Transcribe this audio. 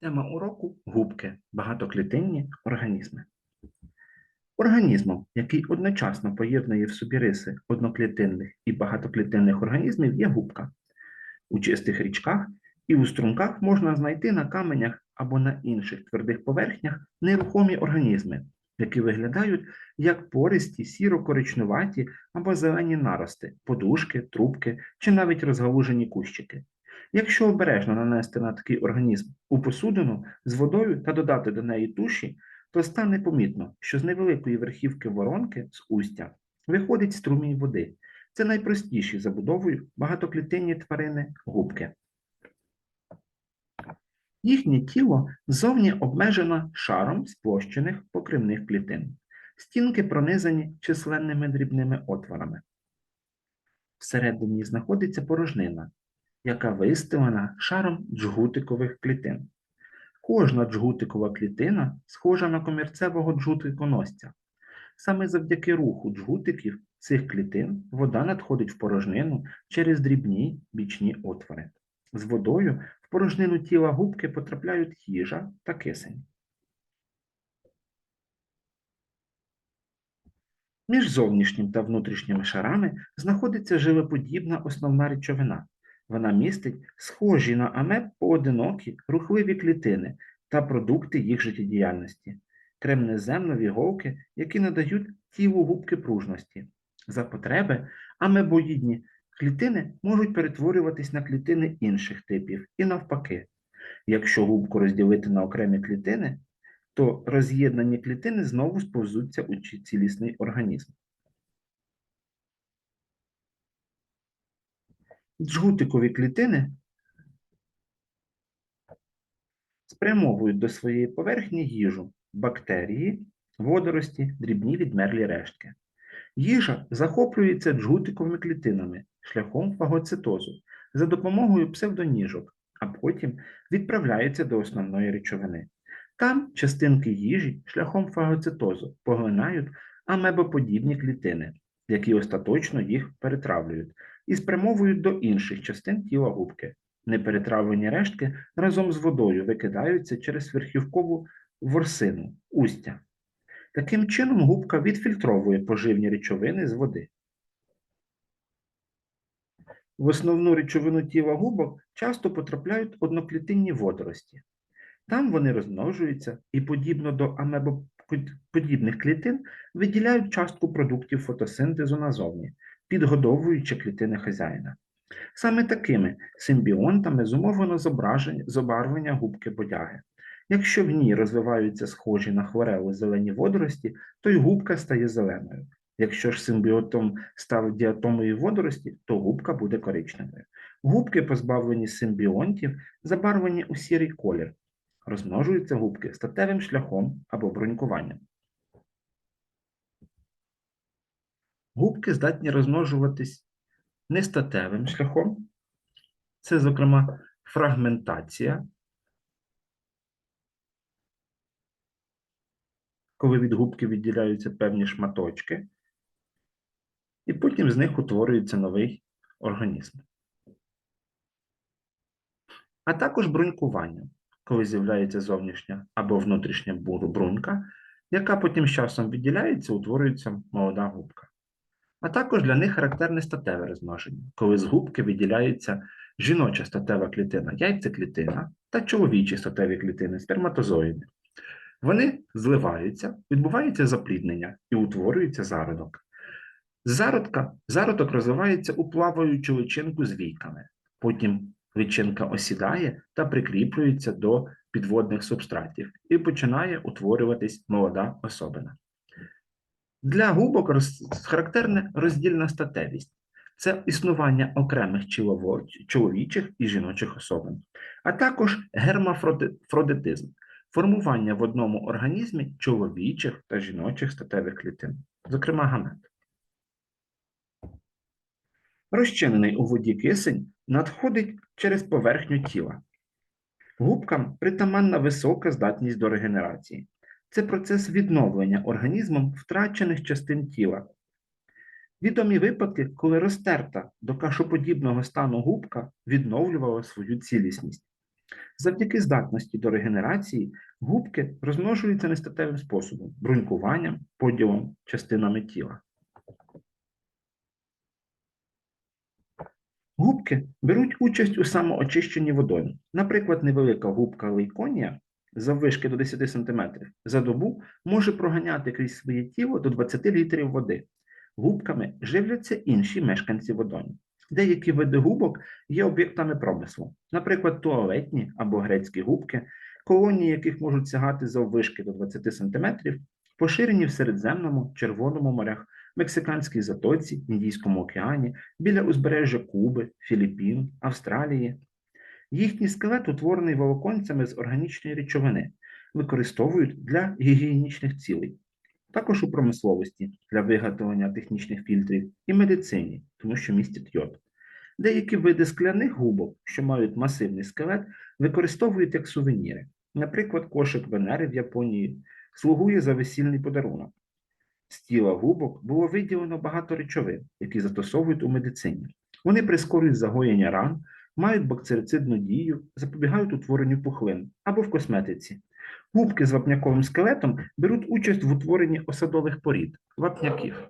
Тема уроку губки, багатоклітинні організми. Організмом, який одночасно поєднує в собі риси одноклітинних і багатоклітинних організмів, є губка. У чистих річках і у струмках можна знайти на каменях або на інших твердих поверхнях нерухомі організми, які виглядають як пористі, сіро-коричнуваті або зелені нарости, подушки, трубки чи навіть розгалужені кущики. Якщо обережно нанести на такий організм у посудину з водою та додати до неї туші, то стане помітно, що з невеликої верхівки воронки з устя виходить струмінь води. Це найпростіші забудовою багатоклітинні тварини губки. Їхнє тіло зовні обмежено шаром сплощених покривних клітин. Стінки пронизані численними дрібними отворами. Всередині знаходиться порожнина, яка вистелена шаром джгутикових клітин. Кожна джгутикова клітина схожа на комірцевого джгутиконосця. Саме завдяки руху джгутиків цих клітин вода надходить в порожнину через дрібні бічні отвори. З водою в порожнину тіла губки потрапляють їжа та кисень. Між зовнішнім та внутрішніми шарами знаходиться жилеподібна основна речовина. Вона містить схожі на амеб поодинокі рухливі клітини та продукти їх життєдіяльності, кремнеземнові голки, які надають тілу губки пружності. За потреби амебоїдні клітини можуть перетворюватись на клітини інших типів і навпаки. Якщо губку розділити на окремі клітини, то роз'єднані клітини знову сповзуться у цілісний організм. Джгутикові клітини спрямовують до своєї поверхні їжу, бактерії, водорості, дрібні відмерлі рештки. Їжа захоплюється джгутиковими клітинами шляхом фагоцитозу за допомогою псевдоніжок, а потім відправляється до основної речовини. Там частинки їжі шляхом фагоцитозу поглинають амебоподібні клітини, які остаточно їх перетравлюють і спрямовують до інших частин тіла губки. Неперетравлені рештки разом з водою викидаються через верхівкову ворсину, устя. Таким чином губка відфільтровує поживні речовини з води. В основну речовину тіла губок часто потрапляють одноклітинні водорості. Там вони розмножуються і, подібно до амебоподібних клітин, виділяють частку продуктів фотосинтезу назовні, підгодовуючи клітини хазяїна. Саме такими симбіонтами зумовлено зображення, забарвлення губки бодяги. Якщо в ній розвиваються схожі на хворелу зелені водорості, то й губка стає зеленою. Якщо ж симбіотом став діатомові водорості, то губка буде коричневою. Губки, позбавлені симбіонтів, забарвлені у сірий колір. Розмножуються губки статевим шляхом або брунькуванням. Губки здатні розмножуватись нестатевим шляхом. Це, зокрема, фрагментація, коли від губки відділяються певні шматочки, і потім з них утворюється новий організм. А також брунькування, коли з'являється зовнішня або внутрішня брунька, яка потім з часом відділяється, утворюється молода губка. А також для них характерне статеве розмноження, коли з губки відділяється жіноча статева клітина, яйцеклітина та чоловічі статеві клітини, сперматозоїди. Вони зливаються, відбувається запліднення і утворюється зародок. Зародка зародок розвивається у плаваючу личинку з війками. Потім личинка осідає та прикріплюється до підводних субстратів і починає утворюватись молода особина. Для губок роз- характерна роздільна статевість. Це існування окремих чоловічих і жіночих особин, а також гермафродитизм формування в одному організмі чоловічих та жіночих статевих клітин, зокрема гамет. Розчинений у воді кисень надходить через поверхню тіла. Губкам притаманна висока здатність до регенерації. Це процес відновлення організмом втрачених частин тіла. Відомі випадки, коли розтерта до кашоподібного стану губка відновлювала свою цілісність. Завдяки здатності до регенерації губки розмножуються нестатевим способом брунькуванням, поділом частинами тіла. Губки беруть участь у самоочищенні водою. Наприклад, невелика губка лейконія заввишки до 10 см за добу може проганяти крізь своє тіло до 20 літрів води. Губками живляться інші мешканці водойм. Деякі види губок є об'єктами промислу, наприклад, туалетні або грецькі губки, колонії яких можуть сягати заввишки до 20 см, поширені в Середземному, Червоному морях, Мексиканській затоці, Індійському океані, біля узбережжя Куби, Філіппін, Австралії. Їхній скелет утворений волоконцями з органічної речовини, використовують для гігієнічних цілей, також у промисловості для виготовлення технічних фільтрів і медицині, тому що містять йод. Деякі види скляних губок, що мають масивний скелет, використовують як сувеніри. Наприклад, кошик Венери в Японії слугує за весільний подарунок. З тіла губок було виділено багато речовин, які застосовують у медицині. Вони прискорюють загоєння ран, мають бактерицидну дію, запобігають утворенню пухлин або в косметиці. Губки з вапняковим скелетом беруть участь в утворенні осадових порід, вапняків.